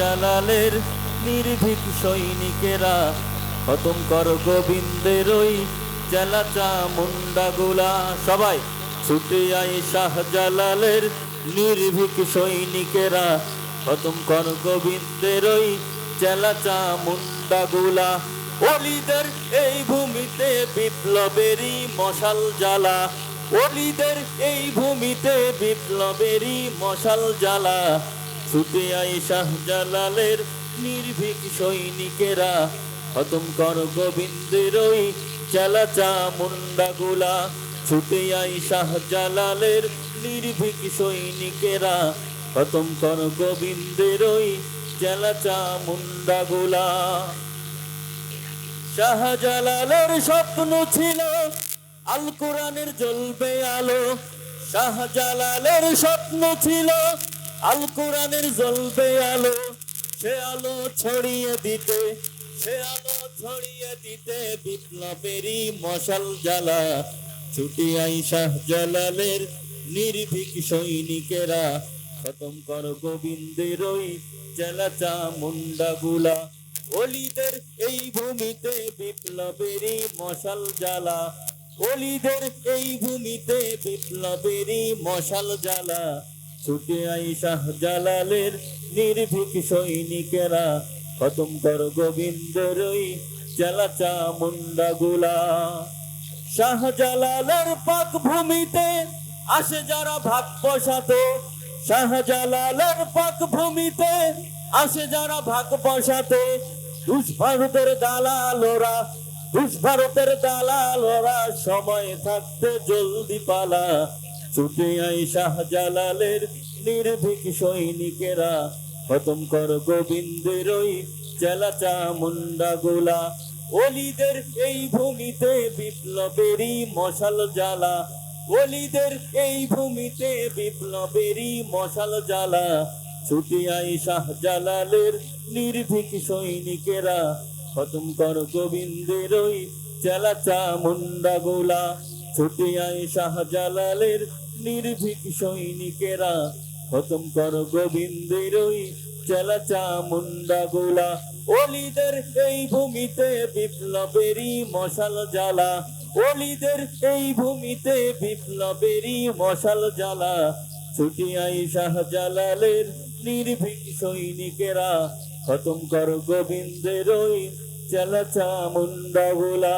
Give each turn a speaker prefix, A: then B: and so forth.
A: শাহজালালের নির্ভীক সৈনিকেরা খতম কর গোবিন্দের ওই চেলাচা মুন্ডাগুলা সবাই ছুটে আই শাহজালালের নির্ভীক সৈনিকেরা খতম কর গোবিন্দের ওই চেলাচা মুন্ডাগুলা অলিদের এই ভূমিতে বিপ্লবেরই মশাল জ্বালা। অলিদের এই ভূমিতে বিপ্লবেরই মশাল জ্বালা। ছুটে আই শাহজালালের নির্ভীক সৈনিকেরা। খতম কর গোবিন্দের ওই চালাচা মুন্ডাগুলা ছুটে আই শাহজালালের নির্ভীক সৈনিকেরা। খতম কর গোবিন্দের ওই চালাচা মুন্ডাগুলা শাহজালালের স্বপ্ন ছিল আল কোরআনের জ্বলবে আলো। শাহজালালের স্বপ্ন ছিল আল কোরআনের জ্বলবে আলো, সে আলো ছড়িয়ে দিতে, সে আলো ছড়িয়ে দিতে বিপ্লবেরই মশাল জ্বালা। ছুটি আই শাহজালালের নির্ভীক সৈনিকেরা, খতম কর গোবিন্দের ওই চেলাচা মুন্ডাগুলা। অলিদের এই ভূমিতে বিপ্লবেরই মশাল জ্বালা। অলিদের এই ভূমিতে বিপ্লবেরই মশাল জ্বালা। ছুটে আই শাহজালালের নির্ভীক সৈনিকেরা। খতম কর গোবিন্দের ওই চালাচা মুন্ডাগুলা শাহজালালের পাক ভূমিতে আসে যারা ভাগ বসাতো শাহজালালের পাক ভূমিতে আসে যারা ভাগ বসাতে দুষ ভারতের দালালোরা দুষ ভারতের দালালোরা সময় থাকতে জলদি পালা। ছুটে আই শাহজালালের নির্ভীক সৈনিকেরা। খতম কর গোবিন্দের ওই চেলাচা মুন্ডাগুলা। অলিদের এই ভূমিতে বিপ্লবেরই মশাল জ্বালা। অলিদের এই ভূমিতে বিপ্লবেরই মশাল জ্বালা। ছুটি আই শাহজালালের নির্ভীক সৈনিকেরা। খতম কর গোবিন্দের ওই চেলাচা মুন্ডাগুলা। ছুটি আই শাহজালালের নির্ভীক সৈনিকেরা, খতম কর গোবিন্দের ওই মুন্ডাগুলা অলিদের এই ভূমিতে বিপ্লবেরই মশাল জ্বালা। অলিদের এই ভূমিতে বিপ্লবেরই মশাল জ্বালা। ছুটি আই শাহজালালের নির্ভীক সৈনিকেরা, খতম কর গোবিন্দের ওই মুন্ডাগুলা